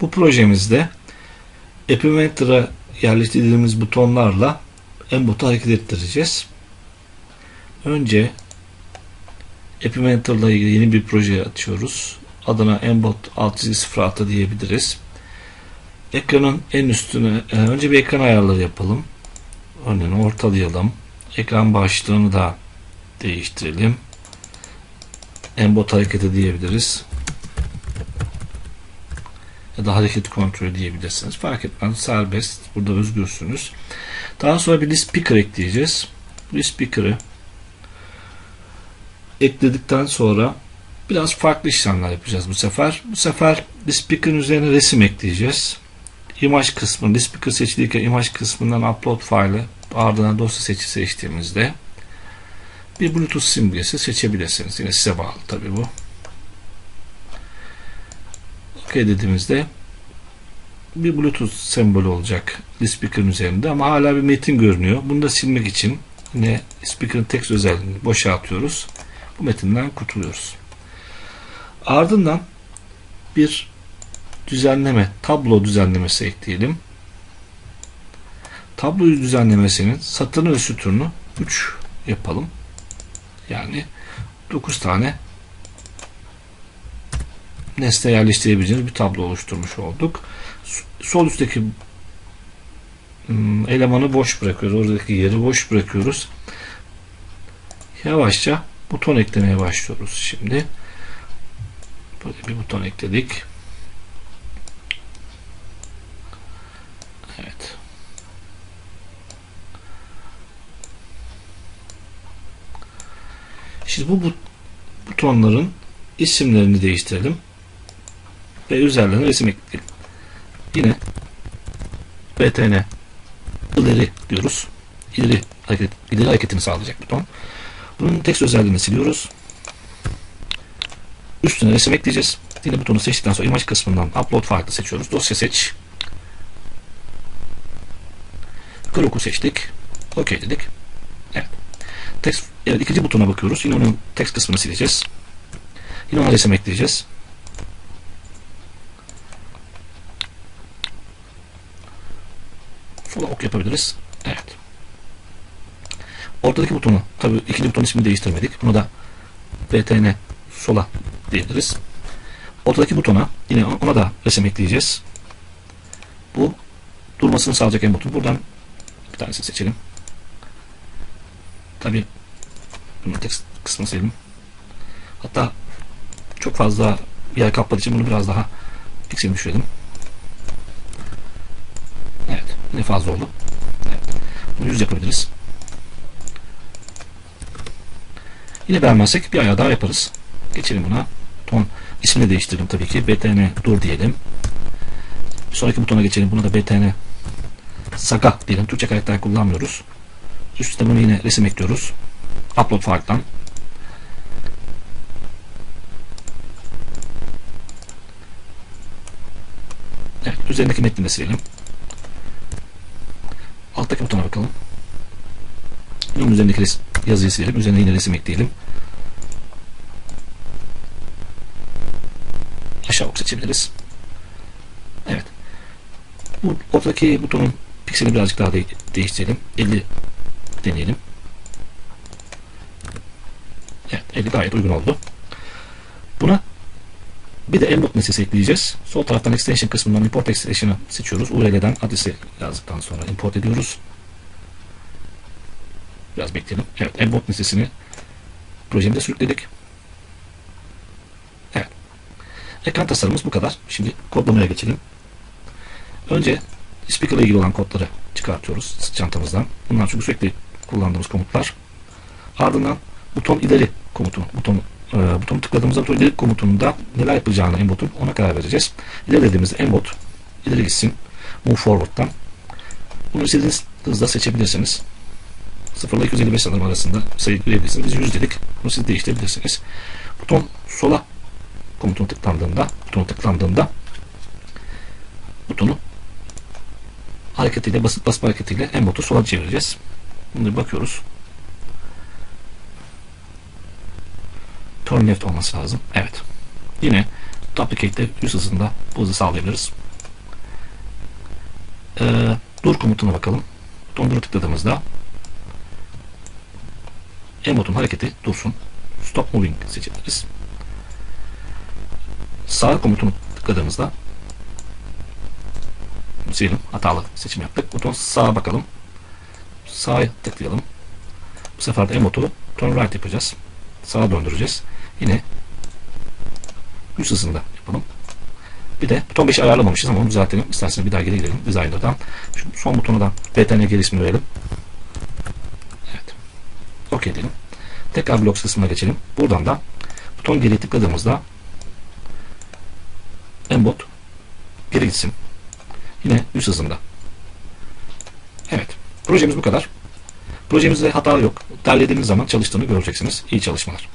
Bu projemizde Epimentor'a yerleştirdiğimiz butonlarla Embot'u hareket ettireceğiz. Önce Epimentor'la ilgili yeni bir proje açıyoruz. Adına Embot 606 diyebiliriz. Ekranın en üstüne e, önce bir ekran ayarları yapalım. Örneğin ortalayalım. Ekran başlığını da değiştirelim. Embot hareketi diyebiliriz. Ya da hareket kontrolü diyebilirsiniz. Fark etmez. Serbest. Burada özgürsünüz. Daha sonra bir list speaker ekleyeceğiz. List speaker'ı ekledikten sonra biraz farklı işlemler yapacağız bu sefer. Bu sefer list speaker'ın üzerine resim ekleyeceğiz. İmaj kısmı, list speaker seçiliyken imaj kısmından upload file'ı ardından dosya seçi seçtiğimizde bir bluetooth simgesi seçebilirsiniz. Yine size bağlı tabi bu. Dediğimizde bir bluetooth sembolü olacak speaker'ın üzerinde ama hala bir metin görünüyor. Bunu da silmek için yine speaker'ın text özelliğini boşaltıyoruz. Bu metinden kurtuluyoruz. Ardından bir düzenleme, tablo düzenlemesi ekleyelim. Tablo düzenlemesinin satırını ve sütununu 3 yapalım. Yani 9 tane nesne yerleştirebileceğimiz bir tablo oluşturmuş olduk. Sol üstteki hmm, elemanı boş bırakıyoruz. Oradaki yeri boş bırakıyoruz. Yavaşça buton eklemeye başlıyoruz şimdi. Böyle bir buton ekledik. Evet. Şimdi bu butonların isimlerini değiştirelim ve üzerlerine resim ekleyelim. Yine btn ileri diyoruz. İleri hareket, ileri hareketini sağlayacak buton. Bunun text özelliğini siliyoruz. Üstüne resim ekleyeceğiz. Yine butonu seçtikten sonra imaj kısmından upload file'ı seçiyoruz. Dosya seç. Krok'u seçtik. OK dedik. Evet. Text, evet ikinci butona bakıyoruz. Yine onun text kısmını sileceğiz. Yine ona resim ekleyeceğiz. Yapabiliriz. Evet. Ortadaki butonu, tabi ikinci buton ismini değiştirmedik. Bunu da btn sola diyebiliriz. Ortadaki butona yine ona da resim ekleyeceğiz. Bu durmasını sağlayacak en butun. Buradan bir tanesini seçelim. Tabi bunu text kısmını silelim. Hatta çok fazla yer kapladığı için bunu biraz daha pikselini düşürelim. Ne fazla oldu. Bunu 100 yapabiliriz. Yine beğenmezsek bir ayağı daha yaparız. Geçelim buna. Ton ismini değiştirdim tabii ki. btn dur diyelim. Bir sonraki butona geçelim. Buna da btn saga diyelim. Türkçe karakter kullanmıyoruz. Üstte bunu yine resim ekliyoruz. Upload farktan. Evet, üzerindeki metni de silelim. Alttaki butona bakalım. Üzerindeki yazıyı silelim. Üzerine yine resim ekleyelim. Aşağı ok seçebiliriz. Evet. Bu ortadaki butonun pikselini birazcık daha de değiştirelim. 50 deneyelim. Evet 50 gayet uygun oldu. Buna bir de Embed nesnesi ekleyeceğiz. Sol taraftan extension kısmından import extension'ı seçiyoruz. URL'den adresi yazdıktan sonra import ediyoruz. Biraz bekleyelim. Evet, Embed nesnesini projemize sürükledik. Evet. Ekran tasarımımız bu kadar. Şimdi kodlamaya geçelim. Önce speaker ile ilgili olan kodları çıkartıyoruz çantamızdan. Bunlar çünkü sürekli kullandığımız komutlar. Ardından buton ileri komutu, buton e, butonu tıkladığımızda buton ileri komutunda neler yapacağını embot'un ona karar vereceğiz. İleri dediğimizde embot ileri gitsin. Move forward'dan. Bunu istediğiniz hızla seçebilirsiniz. 0 ile 255 sanırım arasında sayı görebilirsiniz. Biz 100 dedik. Bunu siz değiştirebilirsiniz. Buton sola komutunu tıklandığında butonu tıklandığında butonu hareketiyle basit basma hareketiyle embotu sola çevireceğiz. Bunu bakıyoruz. Turn left olması lazım. Evet. Yine duplicate'de 100 hızında bu hızı sağlayabiliriz. Ee, dur komutuna bakalım. Dondura tıkladığımızda emotun hareketi dursun. Stop moving seçeriz. Sağ komutunu tıkladığımızda silelim. Hatalı seçim yaptık. Buton sağa bakalım. Sağa tıklayalım. Bu sefer de emotu turn right yapacağız. Sağa döndüreceğiz. Yine 100 hızında yapalım. Bir de buton 5'i ayarlamamışız ama onu düzeltelim. İsterseniz bir daha geri girelim. Designer'dan. Şu son butona da BTNG ismini verelim. Evet. OK diyelim. Tekrar blok kısmına geçelim. Buradan da buton geri tıkladığımızda embot geri gitsin. Yine 100 hızında. Evet. Projemiz bu kadar. Projemizde hata yok. Derlediğiniz zaman çalıştığını göreceksiniz. İyi çalışmalar.